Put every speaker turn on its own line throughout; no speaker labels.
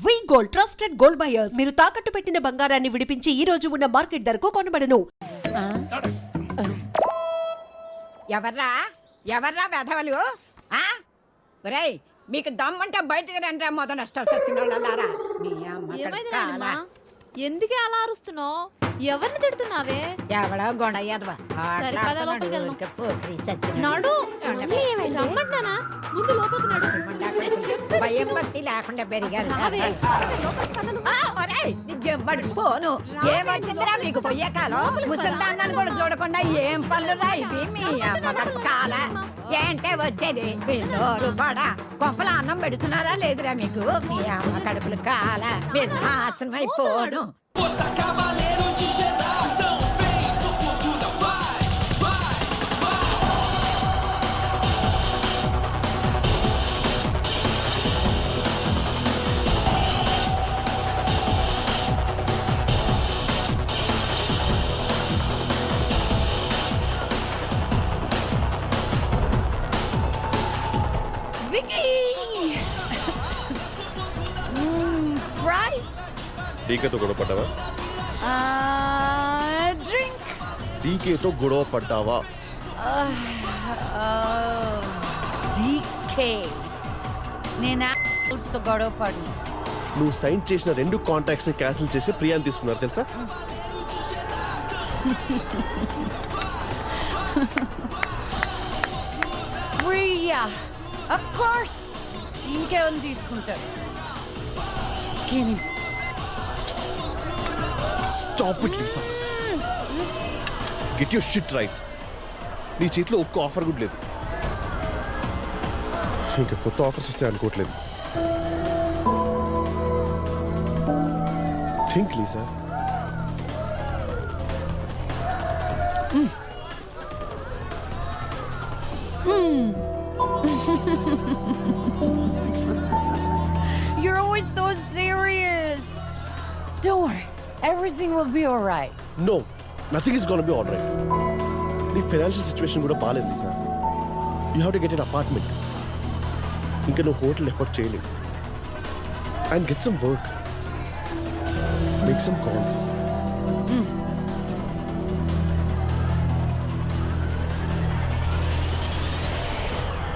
We gold trusted gold buyers మీరు తాకట్టు పెట్టిన బంగారాన్ని విడిపించి ఈ రోజు ఉన్న మార్కెట్ ధరకు కొనబడను.
ఎవర్రా? ఎవర్రా వెధవలు? ఆ? ఒరేయ్ మీకు దమ్ముంటే బయటికి రండి మొదలు నష్టాలు వచ్చిన వాళ్ళారా మీ అమ్మ
ఏమైంది
కడుపు
నాయనమ్మా
కాలా.
ఎందుకే అలా అరుస్తున్నావు? ఎవరిని తిడుతున్నావే?
ఎవడో గొడయ్యదవా
సరే, పద లోపలికి వెళ్దాం. నడు? మళ్ళీ ఏమైంది? రమ్మంటున్నానా? ముందు లోపలికి నడు
భయం. భక్తి లేకుండా పెరిగారు.
రావే, పదవే, లోపలికి పద నువ్వు.
ఆ, ఒరేయ్, నీ జబ్బడి పోను. ఏమొచ్చిందిరా మీకు పొయ్యే కాలం? ముసల్దాన్నాను కూడా చూడకుండా ఏం పనులు రా ఇవి? మీ అమ్మ కడుపు కాల ఏంటే వచ్చేది? పిల్లోరు పడ కొంపల అన్నం పెడుతున్నారా లేదురా మీకు? మీ అమ్మ కడుపులు కాల? మీరు నాశనం అయిపోను
ఫ్రైస్
డీకేతో గొడవ పడ్డావా
డ్రింక్
డీకేతో గొడవ పడ్డావా
డీకే నేను తో గొడవ పడను
నువ్వు సైన్ చేసిన రెండు కాంట్రాక్ట్స్ని క్యాన్సిల్ చేసి ప్రియాని తీసుకున్నారు తెలుసా
ప్రియా అఫ్ కోర్స్ ఇంకేమైనా తీసుకుంటాడు skin
stop it Lisa get your shit right నీ చేతిలో ఒక్క ఆఫర్ కూడా లేదు. ఇంకా కొత్త ఆఫర్స్ వస్తాయి అనుకోవట్లేదు. Think Lisa
You're always so serious. Don't worry. Everything will be all right.
No nothing is gonna be all right నీ ఫైనాన్షియల్ సిచ్యువేషన్ కూడా బాగాలేదు Lisa you have to get an apartment ఇంకా నువ్వు హోటల్ ఎఫర్ట్ చేయలేవు and get some work make some
calls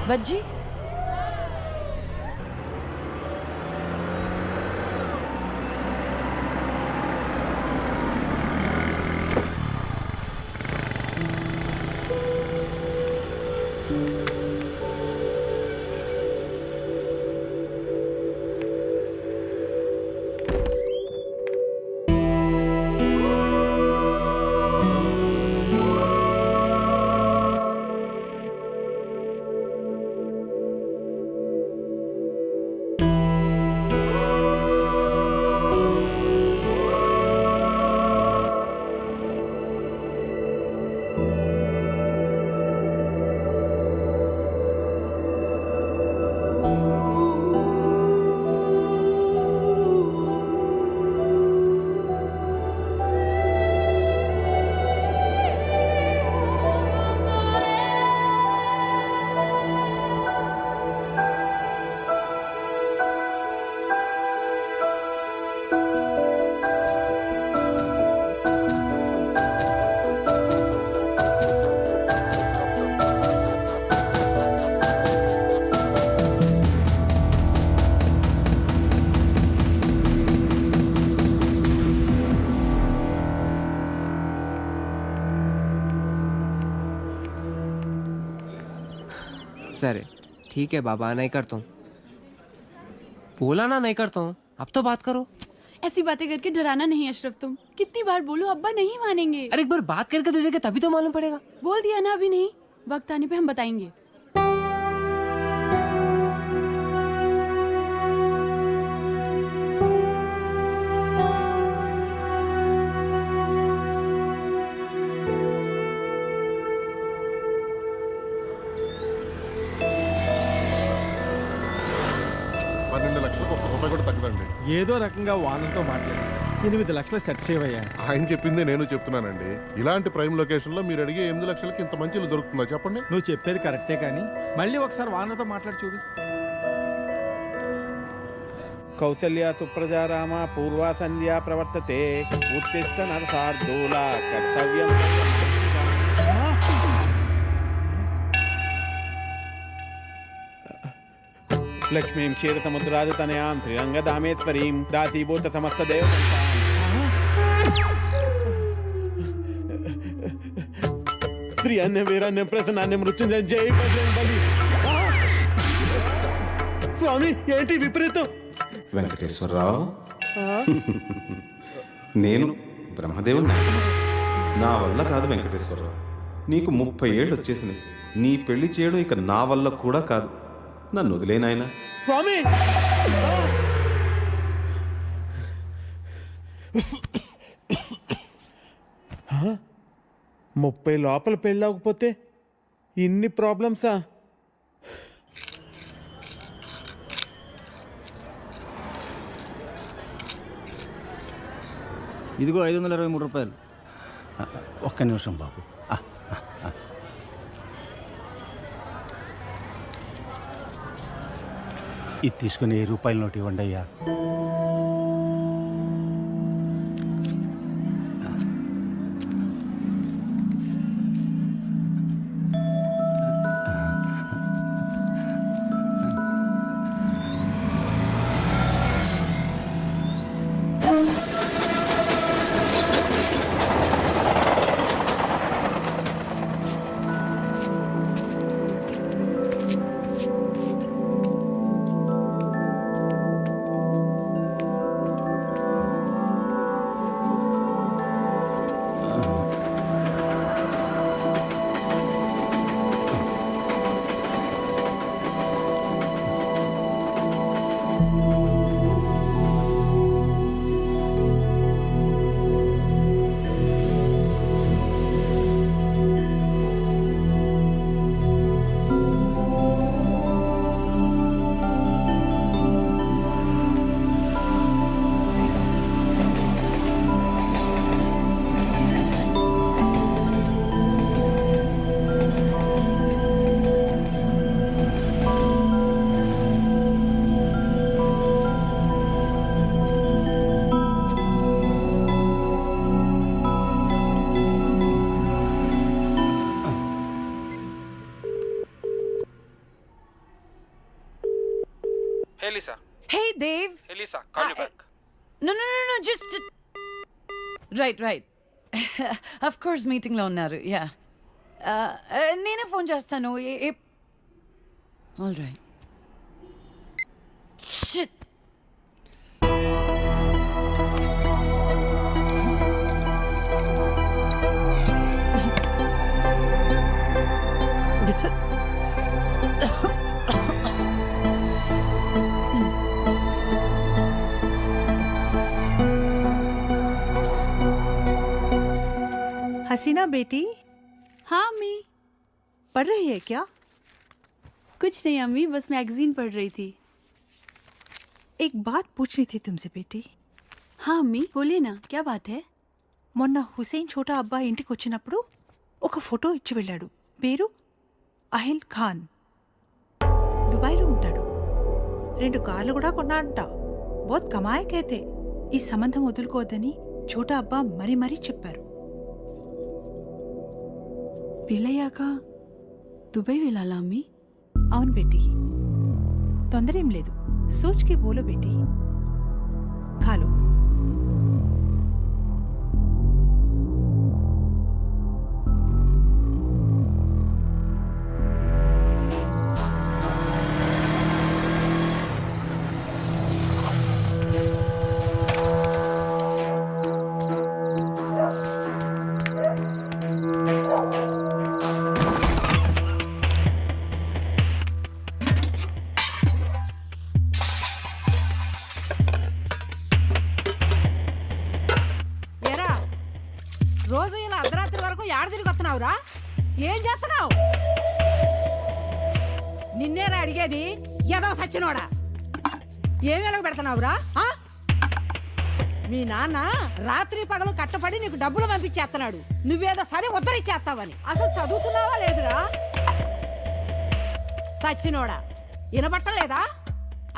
बज्जी? ठीक है बाबा नहीं करता हूँ। बोला ना नहीं करता हूँ। अब तो बात करो।
ऐसी बातें करके डराना नहीं अशरफ तुम। कितनी बार बोलो अब्बा नहीं मानेंगे।
अरे एक बार बात करके तो देखे तभी तो मालूम पड़ेगा।
बोल दिया ना अभी नहीं। वक्त आने पे हम बताएँगे।
ఏదో రకంగా వానర్తో మాట్లాడి ఎనిమిది లక్షలు సెట్ చేయవయ్యా.
ఆయన చెప్పిందే నేను చెప్తున్నానండి. ఇలాంటి ప్రైమ్ లొకేషన్లో మీరు అడిగే ఎనిమిది లక్షలకి ఇంత మంచి ఇల్లు దొరుకుతుందా చెప్పండి?
నువ్వు చెప్పేది కరెక్టే కానీ మళ్ళీ ఒకసారి వానర్తో మాట్లాడి చూడు. కౌసల్య సుప్రజా రామ పూర్వా సంధ్యా ప్రవర్తతే ఉత్తిష్ట నరసార్దూల కర్తవ్యం. లక్ష్మీం క్షీరసముద్రాజతనయాం శ్రీరంగదామేశ్వరీం దాసీభూత సమస్త దేవ శ్రీ అన్యం వీరాన్యం ప్రసన్నాన్యం మృత్యుంజయ జై బజరంగ బలి. స్వామి ఏంటి విపరీతం?
వెంకటేశ్వరరావు? నేను బ్రహ్మదేవుణ్ణి. నా వల్ల కాదు వెంకటేశ్వరరావు. నీకు ముప్పై ఏళ్ళు వచ్చేసినాయి. నీ పెళ్ళి చేయడం ఇక నా వల్ల కూడా కాదు. నన్ను వదిలేనాయనా
స్వామి! హ? ముప్పై లోపల పెళ్ళవకపోతే ఇన్ని ప్రాబ్లమ్సా? ఇదిగో ఐదు వందల ఇరవై మూడు రూపాయలు. ఒక్క నిమిషం బాబు. ఇది తీసుకుని ఏ రూపాయల నోటు ఇవ్వండి అయ్యా.
Right, right. of course, meeting లో ఉన్నారు యా నేనే ఫోన్ చేస్తాను ఆల్ రైట్
हसीना बेटी
हाँ अम्मी
पढ़ रही है क्या
कुछ नहीं अम्मी बस मैगजीन पढ़ रही थी
एक बात पूछनी थी तुमसे बेटी
हाँ अम्मी बोलिए ना क्या बात है
మొన్న హుసేన్ ఛోటా అబ్బాయి ఇంటికి వచ్చినప్పుడు ఒక ఫోటో ఇచ్చి వెళ్ళాడు పేరు అహిల్ ఖాన్ దుబాయ్లో ఉంటాడు రెండు కార్లు కూడా కొన్నాడంట బోత్ కమాయకైతే ఈ సంబంధం వదులుకోవద్దని ఛోటా అబ్బా మరీ మరీ చెప్పారు
పెళ్ళయ్యాక దుబాయ్ వెళ్ళాలా అమ్మి?
అవును బెట్టి. తొందరేం లేదు. సూచ్కి బోలో
పెట్టి ఏం చేస్తున్నావు? నిన్నేరా అడిగేది? ఏదో సచ్చినోడా? ఏం వెలగ పెడుతున్నావురా? ఆ? మీ నాన్న రాత్రి పగలు కట్టపడి నీకు డబ్బులు పంపించేస్తున్నాడు నువ్వేదో సరే ఉద్ధరిచ్చేస్తావని అసలు చదువుతున్నావా లేదురా? సచ్చినోడా వినబట్టలేదా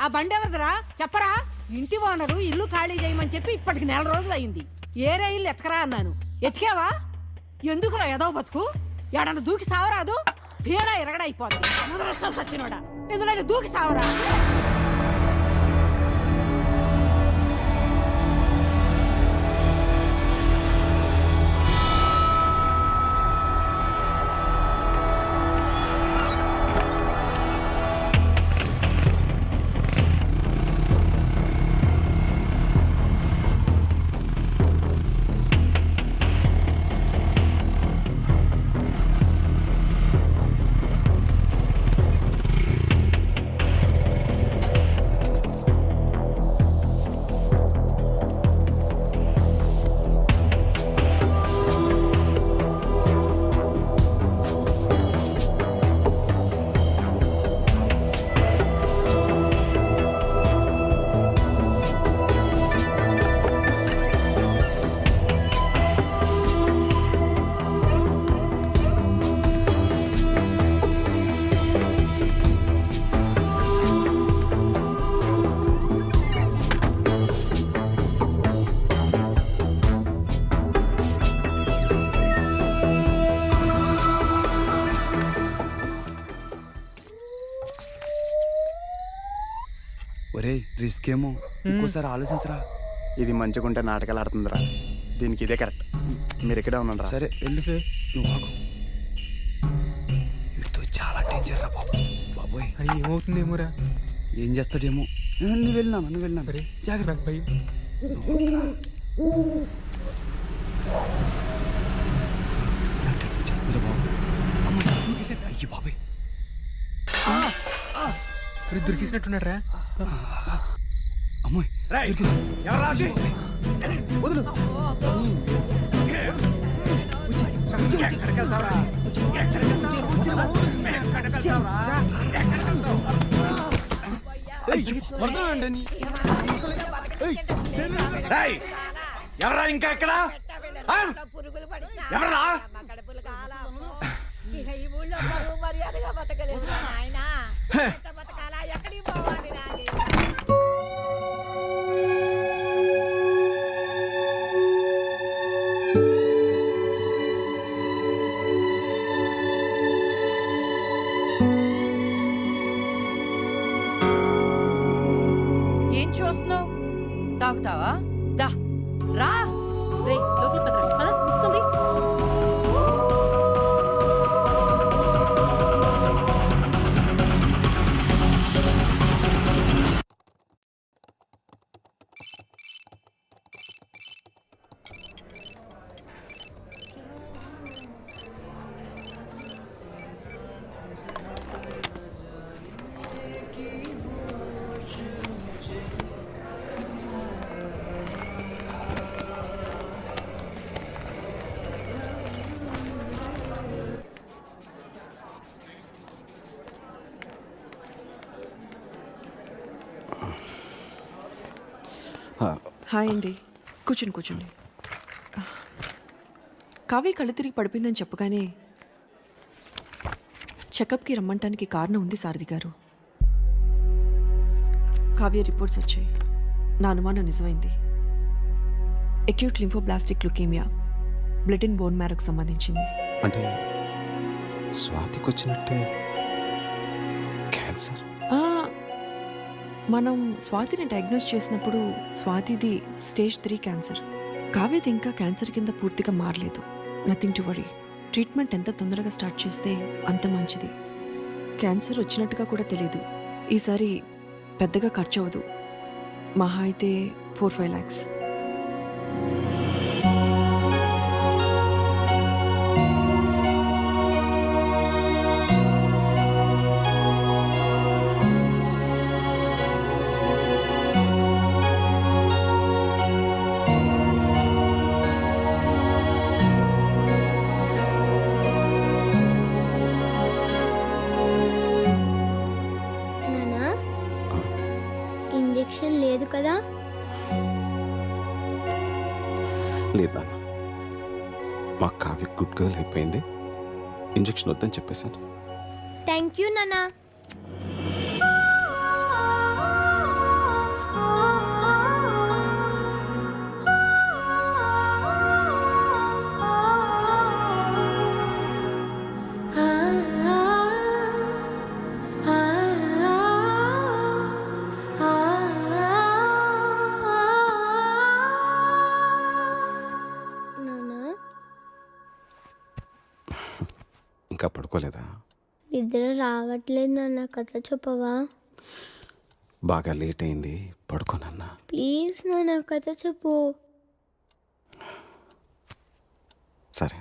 ఆ బండి ఎవరిదిరా? చెప్పరా?
ఇంటి ఓనరు ఇల్లు ఖాళీ చేయమని చెప్పి ఇప్పటికి నెల రోజులు అయింది ఏరే ఇల్లు ఎతకరా అన్నాను. ఎతికావా? ఎందుకురా ఏదో బతుకు? ఎడన దూకి సావరాదు? పీడ ఎరగడైపోతుంది ముదరష్టం సచ్చినోడా. ఎందులో దూకి సావరా?
ఒరే రిస్క్ ఏమో ఇంకోసారి ఆలోచించరా. ఇది మంచిగుంటే నాటకాలు ఆడుతుందిరా దీనికి ఇదే కరెక్ట్. మీరు ఇక్కడే ఉన్నారా సరే వెళ్ళు నువ్వు ఆగు. వీడితో చాలా డేంజర్ రా బాబు. బాబోయ్.
అరే ఏమవుతుందేమోరా?
ఏం చేస్తాడేమో. నువ్వు వెళ్ళినా నువ్వు వెళ్ళినా జాగ్రత్త.
భయం.
చేస్తుందిరా బాబు. అమ్మ, అయ్యి బాబాయ్.
దొరికేసినట్టున్నారా
అమ్మాయి వదులు.
ఎవరా ఇంకా ఎక్కడ ఎవరా?
ఇక ఈ ఊళ్ళో మర్యాదగా బతకలేదు
ఏం చూస్తున్నావు తాగుతావా
హాయ్ అండి. కూర్చోండి కూర్చోండి. కావ్య కళ్ళు తిరిగి పడిపోయిందని చెప్పగానే చెకప్కి రమ్మంటానికి కారణం ఉంది సారథి గారు. కావ్య రిపోర్ట్స్ వచ్చాయి. నా అనుమానం నిజమైంది. Acute lymphoblastic leukemia? Blood in bone మ్యారోకు సంబంధించింది.
అంటే స్వాతికి వచ్చినట్టే క్యాన్సర్?
మనం స్వాతిని డయాగ్నోస్ చేసినప్పుడు స్వాతిది స్టేజ్ త్రీ క్యాన్సర్ కావ్యది ఇంకా క్యాన్సర్ కింద పూర్తిగా మారలేదు. నథింగ్ టు వరీ ట్రీట్మెంట్ ఎంత తొందరగా స్టార్ట్ చేస్తే అంత మంచిది. క్యాన్సర్ వచ్చినట్టుగా కూడా తెలియదు ఈసారి పెద్దగా ఖర్చు అవ్వదు మహా అయితే ఫోర్ ఫైవ్ ల్యాక్స్
వద్దని చెప్పేశాను.
థ్యాంక్ యూ నానా
పడుకోలేదా?
నిద్ర రావట్లేదు నాన్న కథ చెప్పవా?
బాగా లేట్ అయింది పడుకోనన్నా
ప్లీజ్ నాన్న కథ చెప్పు.
సరే.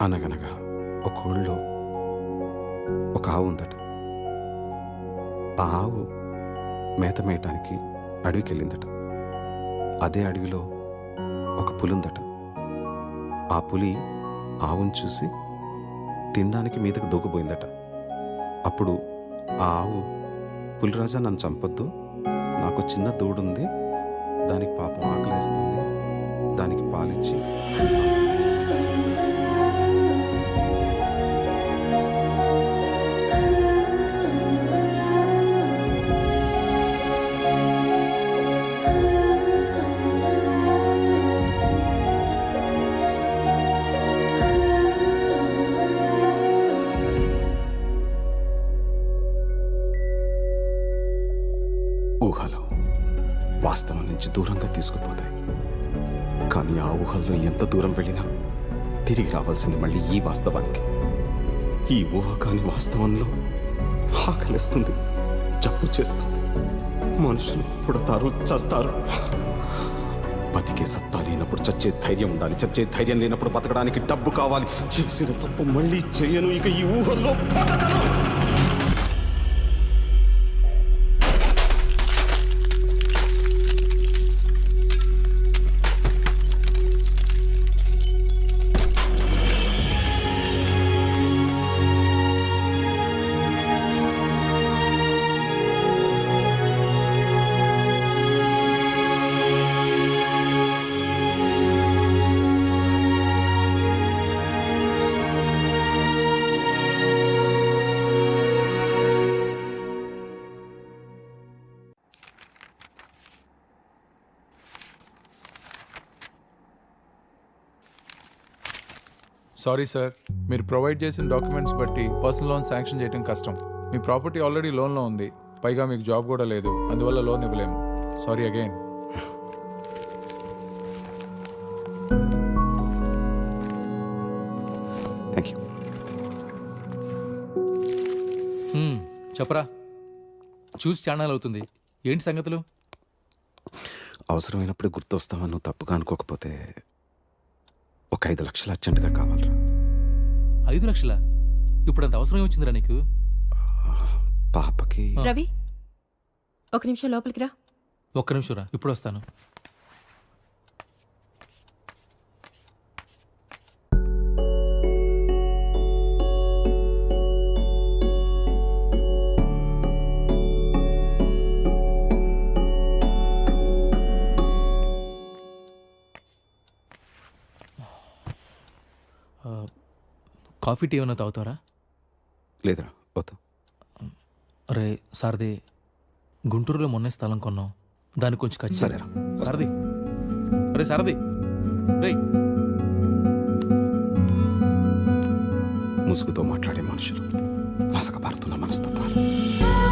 అనగనగా ఒక ఊళ్ళో ఒక ఆవు ఉందట. ఆ ఆవు మేత మేయటానికి అడవికి వెళ్ళిందట అదే అడవిలో ఒక పులి ఉందట. ఆ పులి ఆవును చూసి తినడానికి మీదకు దూకపోయిందట అప్పుడు ఆ ఆవు పులిరాజా నన్ను చంపొద్దు. నాకు చిన్న దూడుంది. దానికి పాపం ఆకలేస్తుంది. దానికి పాలిచ్చి నుంచి దూరంగా తీసుకుపోతాయి కానీ ఆ ఊహల్లో ఎంత దూరం వెళ్ళినా తిరిగి రావాల్సింది మళ్ళీ ఈ వాస్తవానికి. ఈ ఊహ కాని వాస్తవంలో ఆకలిస్తుంది జబ్బు చేస్తుంది. మనుషులు పుడతారు చస్తారు. బతికే సత్తా లేనప్పుడు చచ్చే ధైర్యం ఉండాలి చచ్చే ధైర్యం లేనప్పుడు బతకడానికి డబ్బు కావాలి. చేసిన తప్పు మళ్ళీ చేయను ఇక ఈ ఊహల్లో బతకను.
సారీ సార్ మీరు ప్రొవైడ్ చేసిన డాక్యుమెంట్స్ బట్టి పర్సనల్ లోన్ శాంక్షన్ చేయడం కష్టం. మీ ప్రాపర్టీ ఆల్రెడీ లోన్లో ఉంది. పైగా మీకు జాబ్ కూడా లేదు. అందువల్ల లోన్ ఇవ్వలేము సారీ అగైన్
థ్యాంక్ యూ
చెప్పరా. చూసి ఛానల్ అవుతుంది. ఏంటి సంగతులు?
అవసరమైనప్పుడు గుర్తొస్తావని నువ్వు తప్పుగా అనుకోకపోతే ఒక ఐదు లక్షలు అర్జెంటుగా కావాలరా.
ఐదు లక్షల? ఇప్పుడు అంత అవసరం వచ్చిందిరా నీకు?
పాపకి
రవి ఒక నిమిషం లోపలికి రా.
ఒక్క నిమిషం రా ఇప్పుడు వస్తాను కాఫీ టీ ఏమైనా తాగుతారా?
లేదురా వద్దు.
అరే సారది గుంటూరులో మొన్నే స్థలం కొన్నాం. దానికి కొంచెం ఖర్చు
సరేరా,
సారది. అరే సారది. రే.
ముసుగుతో మాట్లాడే మనుషులు మసకబారుతున్న మనస్తత్వాలు.